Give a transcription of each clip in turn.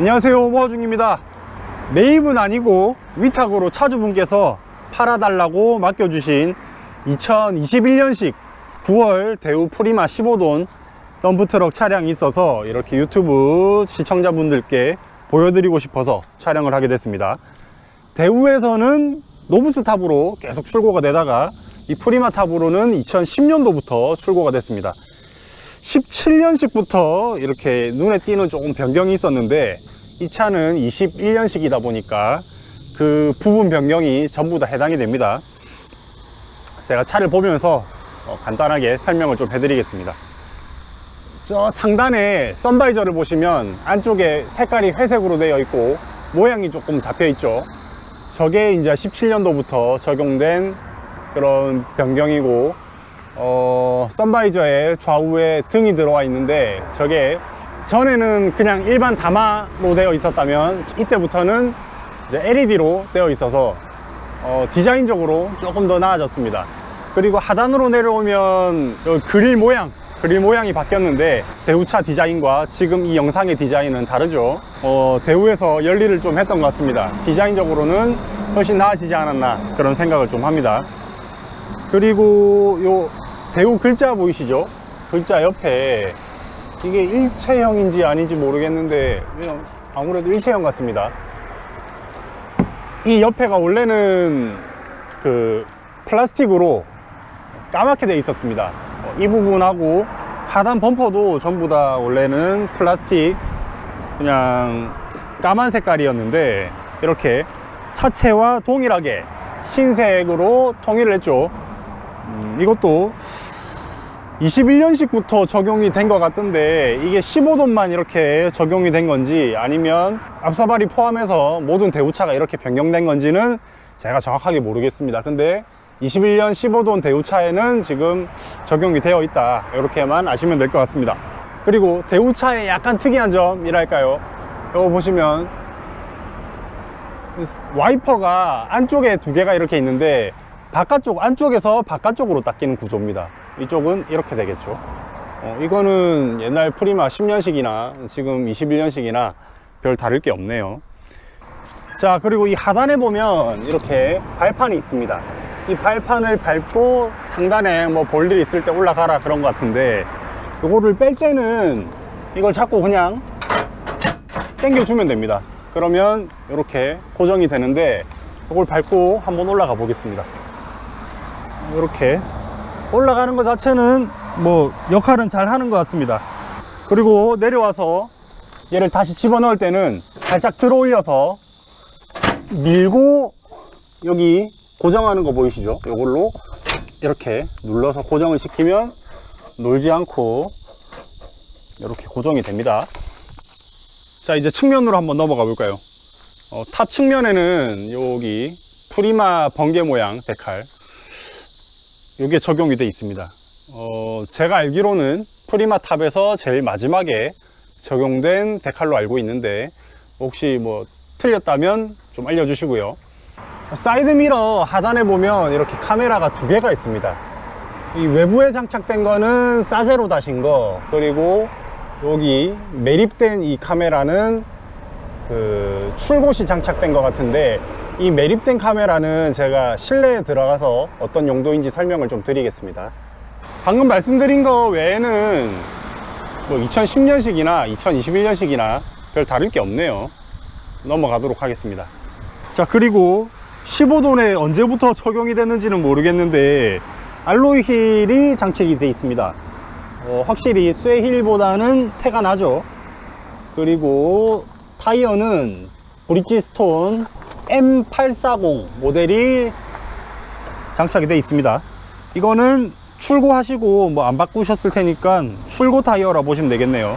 안녕하세요. 오버중입니다. 매입은 아니고 위탁으로 차주분께서 팔아달라고 맡겨주신 2021년식 9월 대우 프리마 15돈 덤프트럭 차량이 있어서 이렇게 유튜브 시청자분들께 보여드리고 싶어서 촬영을 하게 됐습니다. 대우에서는 노브스 탑으로 계속 출고가 되다가 이 프리마 탑으로는 2010년도부터 출고가 됐습니다. 17년식부터 이렇게 눈에 띄는 조금 변경이 있었는데 이 차는 21년식이다 보니까 그 부분 변경이 전부 다 해당이 됩니다. 제가 차를 보면서 어, 간단하게 설명을 좀 해드리겠습니다. 저 상단에 선바이저를 보시면 안쪽에 색깔이 회색으로 되어 있고 모양이 조금 잡혀 있죠. 저게 이제 17년도부터 적용된 그런 변경이고 어, 썬바이저에 좌우에 등이 들어와 있는데 저게 전에는 그냥 일반 다마로 되어 있었다면 이때부터는 LED로 되어 있어서 어, 디자인적으로 조금 더 나아졌습니다. 그리고 하단으로 내려오면 그릴 모양, 그릴 모양이 바뀌었는데 대우차 디자인과 지금 이 영상의 디자인은 다르죠. 어, 대우에서 열일을 좀 했던 것 같습니다. 디자인적으로는 훨씬 나아지지 않았나 그런 생각을 좀 합니다. 그리고 요 대우 글자 보이시죠? 글자 옆에 이게 일체형인지 아닌지 모르겠는데 아무래도 일체형 같습니다. 이 옆에가 원래는 그 플라스틱으로 까맣게 돼 있었습니다. 어, 이 부분하고 하단 범퍼도 전부 다 원래는 플라스틱 그냥 까만 색깔이었는데 이렇게 차체와 동일하게 흰색으로 통일을 했죠. 음, 이것도 21년식부터 적용이 된 것 같은데 이게 15돈만 이렇게 적용이 된 건지 아니면 앞사발이 포함해서 모든 대우차가 이렇게 변경된 건지는 제가 정확하게 모르겠습니다. 근데 21년 15돈 대우차에는 지금 적용이 되어 있다. 이렇게만 아시면 될 것 같습니다. 그리고 대우차의 약간 특이한 점이랄까요? 이거 보시면 와이퍼가 안쪽에 두 개가 이렇게 있는데 바깥쪽 안쪽에서 바깥쪽으로 닦이는 구조입니다. 이쪽은 이렇게 되겠죠. 어, 이거는 옛날 프리마 10년식이나 지금 21년식이나 별 다를 게 없네요. 자 그리고 이 하단에 보면 이렇게 발판이 있습니다. 이 발판을 밟고 상단에 뭐 볼일 있을 때 올라가라 그런 것 같은데 이거를 뺄 때는 이걸 잡고 그냥 당겨주면 됩니다. 그러면 이렇게 고정이 되는데 이걸 밟고 한번 올라가 보겠습니다 이렇게 올라가는 것 자체는 뭐 역할은 잘 하는 것 같습니다. 그리고 내려와서 얘를 다시 집어넣을 때는 살짝 들어 올려서 밀고 여기 고정하는 거 보이시죠? 이걸로 이렇게 눌러서 고정을 시키면 놀지 않고 이렇게 고정이 됩니다. 자 이제 측면으로 한번 넘어가 볼까요? 어, 탑 측면에는 여기 프리마 번개 모양 데칼 이게 적용이 되어 있습니다. 어, 제가 알기로는 프리마 탑에서 제일 마지막에 적용된 데칼로 알고 있는데 혹시 뭐 틀렸다면 좀 알려주시고요. 사이드 미러 하단에 보면 이렇게 카메라가 두 개가 있습니다. 이 외부에 장착된 거는 사제로 다신 거 그리고 여기 매립된 이 카메라는 그 출고시 장착된 것 같은데 이 매립된 카메라는 제가 실내에 들어가서 어떤 용도인지 설명을 좀 드리겠습니다. 방금 말씀드린 거 외에는 뭐 2010년식이나 2021년식이나 별 다를 게 없네요. 넘어가도록 하겠습니다. 자 그리고 15돈에 언제부터 적용이 됐는지는 모르겠는데 알로이 힐이 장착이 되어 있습니다. 어, 확실히 쇠 힐보다는 태가 나죠. 그리고 타이어는 브리지스톤 M840 모델이 장착이 되어 있습니다. 이거는 출고하시고 뭐 안 바꾸셨을 테니까 출고 타이어라 보시면 되겠네요.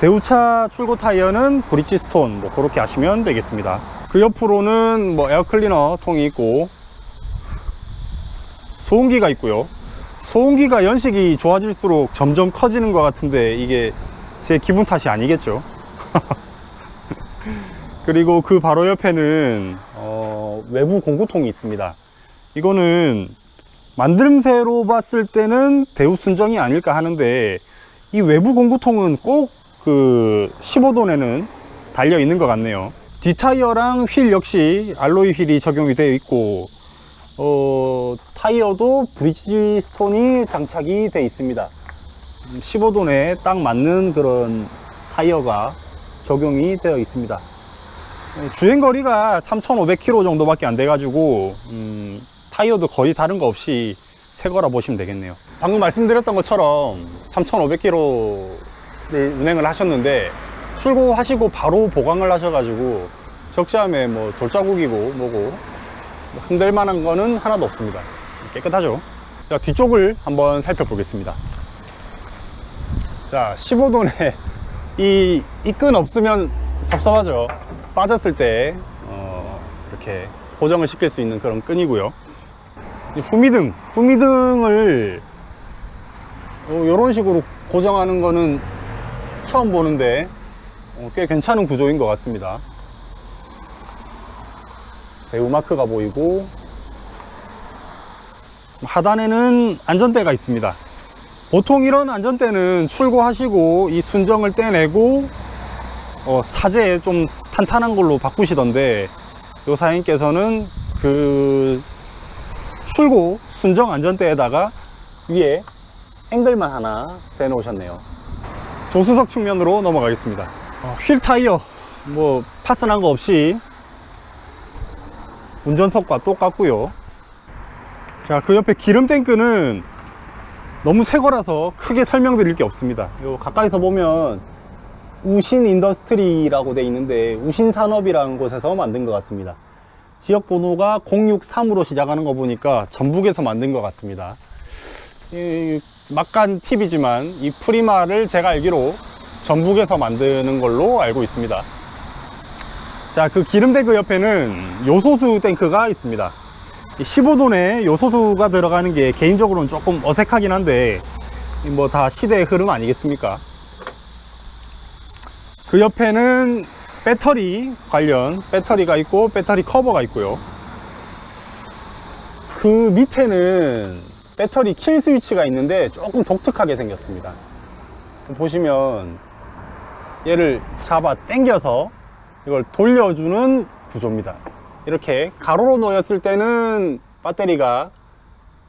대우차 출고 타이어는 브리지스톤 뭐 그렇게 하시면 되겠습니다. 그 옆으로는 뭐 에어클리너 통이 있고 소음기가 있고요. 소음기가 연식이 좋아질수록 점점 커지는 것 같은데 이게 제 기분 탓이 아니겠죠 그리고 그 바로 옆에는 어, 외부 공구통이 있습니다 이거는 만듦새로 봤을 때는 대우 순정이 아닐까 하는데 이 외부 공구통은 꼭 그 15돈에는 달려 있는 것 같네요. 뒷타이어랑 휠 역시 알로이 휠이 적용이 되어 있고 어, 타이어도 브리지스톤이 장착이 되어 있습니다. 15돈에 딱 맞는 그런 타이어가 적용이 되어 있습니다. 주행 거리가 3,500km 정도밖에 안 돼가지고 음, 타이어도 거의 다른 거 없이 새 거라 보시면 되겠네요. 방금 말씀드렸던 것처럼 3,500km를 운행을 하셨는데 출고하시고 바로 보강을 하셔가지고 적재함에 뭐 돌자국이고 뭐고 흔들 만한 거는 하나도 없습니다. 깨끗하죠? 자, 뒤쪽을 한번 살펴보겠습니다. 자, 15돈에 이, 이 끈 없으면 섭섭하죠. 빠졌을 때, 어, 이렇게 고정을 시킬 수 있는 그런 끈이고요. 이 후미등, 후미등을 이런 식으로 고정하는 거는 처음 보는데 어, 꽤 괜찮은 구조인 것 같습니다. 배우 마크가 보이고 하단에는 안전대가 있습니다. 보통 이런 안전대는 출고하시고 이 순정을 떼내고 어, 사제에 좀 탄탄한 걸로 바꾸시던데 요 사장님께서는 그 출고 순정 안전대에다가 위에 앵글만 하나 대놓으셨네요. 조수석 측면으로 넘어가겠습니다. 어, 휠 타이어 뭐 파슨한 거 없이 운전석과 똑같고요. 자, 그 옆에 기름 탱크는 너무 새 거라서 크게 설명드릴 게 없습니다. 요 가까이서 보면 우신 인더스트리라고 돼 있는데 우신 산업이라는 곳에서 만든 것 같습니다. 지역 번호가 063으로 시작하는 거 보니까 전북에서 만든 것 같습니다. 이, 막간 팁이지만 이 프리마를 제가 알기로 전북에서 만드는 걸로 알고 있습니다. 자, 그 기름 탱크 옆에는 요소수 탱크가 있습니다. 15돈에 요소수가 들어가는 게 개인적으로는 조금 어색하긴 한데, 뭐 다 시대의 흐름 아니겠습니까? 그 옆에는 배터리 관련 배터리가 있고, 배터리 커버가 있고요. 그 밑에는 배터리 킬 스위치가 있는데 조금 독특하게 생겼습니다. 보시면 얘를 잡아 당겨서 이걸 돌려주는 구조입니다. 이렇게 가로로 놓였을 때는 배터리가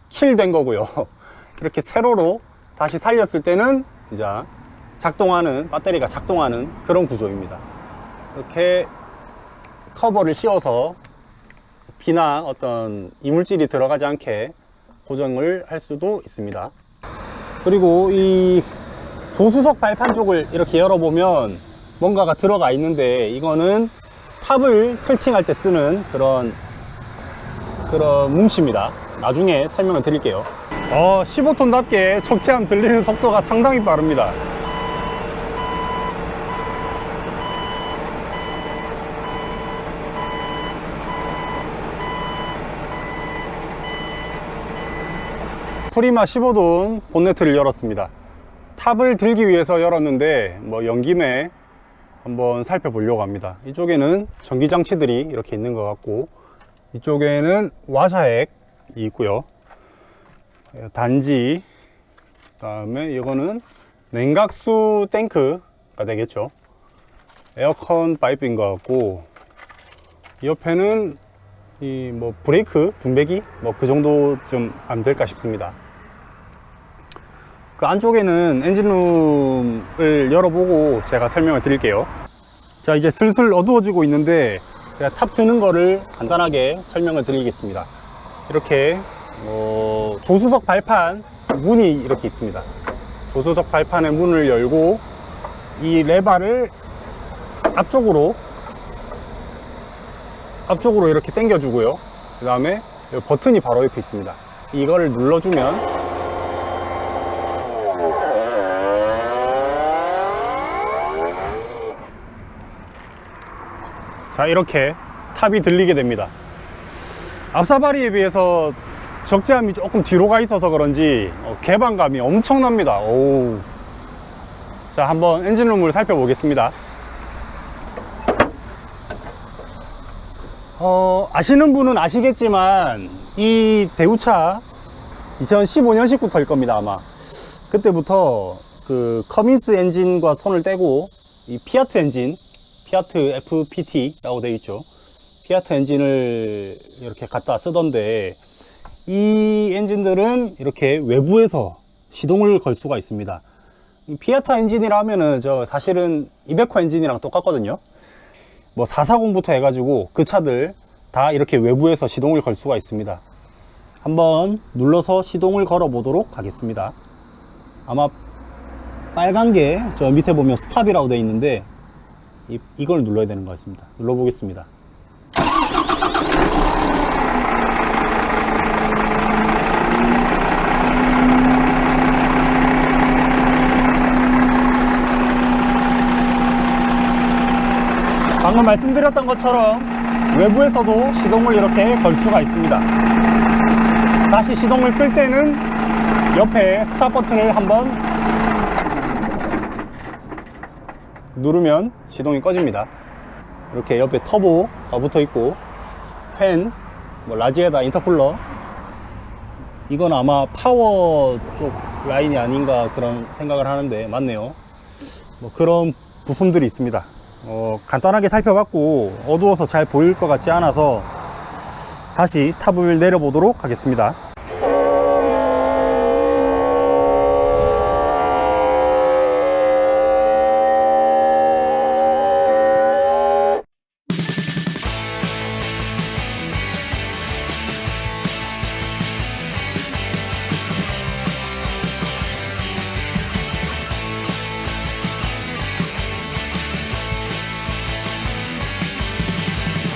킬된 거고요. 이렇게 세로로 다시 살렸을 때는 이제 작동하는 배터리가 작동하는 그런 구조입니다. 이렇게 커버를 씌워서 비나 어떤 이물질이 들어가지 않게 고정을 할 수도 있습니다. 그리고 이 조수석 발판 쪽을 이렇게 열어보면 뭔가가 들어가 있는데 이거는 탑을 틀팅할 때 쓰는 그런 그런 뭉치입니다. 나중에 설명을 드릴게요. 어, 15톤답게 적재함 들리는 속도가 상당히 빠릅니다. 프리마 15돈 본네트를 열었습니다. 탑을 들기 위해서 열었는데 뭐 연김에 한번 살펴보려고 합니다. 이쪽에는 전기 장치들이 이렇게 있는 것 같고 이쪽에는 와샤액이 있고요. 단지 그 다음에 이거는 냉각수 탱크가 되겠죠. 에어컨 파이프인 것 같고 이 옆에는 이 뭐 브레이크 분배기 뭐 그 정도쯤 안 될까 싶습니다. 그 안쪽에는 엔진룸을 열어보고 제가 설명을 드릴게요. 자, 이제 슬슬 어두워지고 있는데 제가 탑 트는 거를 간단하게 설명을 드리겠습니다. 이렇게 어, 조수석 발판 문이 이렇게 있습니다. 조수석 발판의 문을 열고 이 레바를 앞쪽으로 앞쪽으로 이렇게 당겨주고요. 그 다음에 버튼이 바로 옆에 있습니다. 이거를 눌러주면 자 이렇게 탑이 들리게 됩니다. 앞사바리에 비해서 적재함이 조금 뒤로 가 있어서 그런지 어, 개방감이 엄청납니다. 오우. 자 한번 엔진룸을 살펴보겠습니다. 어, 아시는 분은 아시겠지만 이 대우차 2015년 19터일 겁니다 아마. 그때부터 그 커민스 엔진과 손을 떼고 이 피아트 엔진 피아트 FPT라고 되어 있죠. 피아트 엔진을 이렇게 갖다 쓰던데 이 엔진들은 이렇게 외부에서 시동을 걸 수가 있습니다. 이 피아트 엔진이라 하면은 저 사실은 이베코 엔진이랑 똑같거든요. 뭐 440부터 해가지고 그 차들 다 이렇게 외부에서 시동을 걸 수가 있습니다. 한번 눌러서 시동을 걸어 보도록 하겠습니다. 아마 빨간 게 저 밑에 보면 스탑이라고 되어 있는데 이, 이걸 눌러야 되는 것 같습니다. 눌러보겠습니다. 방금 말씀드렸던 것처럼 외부에서도 시동을 이렇게 걸 수가 있습니다. 다시 시동을 끌 때는 옆에 스탑 버튼을 한번 누르면 시동이 꺼집니다. 이렇게 옆에 터보가 붙어 있고 팬, 뭐 라지에다 인터쿨러 이건 아마 파워 쪽 라인이 아닌가 그런 생각을 하는데 맞네요. 뭐 그런 부품들이 있습니다. 어, 간단하게 살펴봤고 어두워서 잘 보일 것 같지 않아서 다시 탑을 내려보도록 하겠습니다.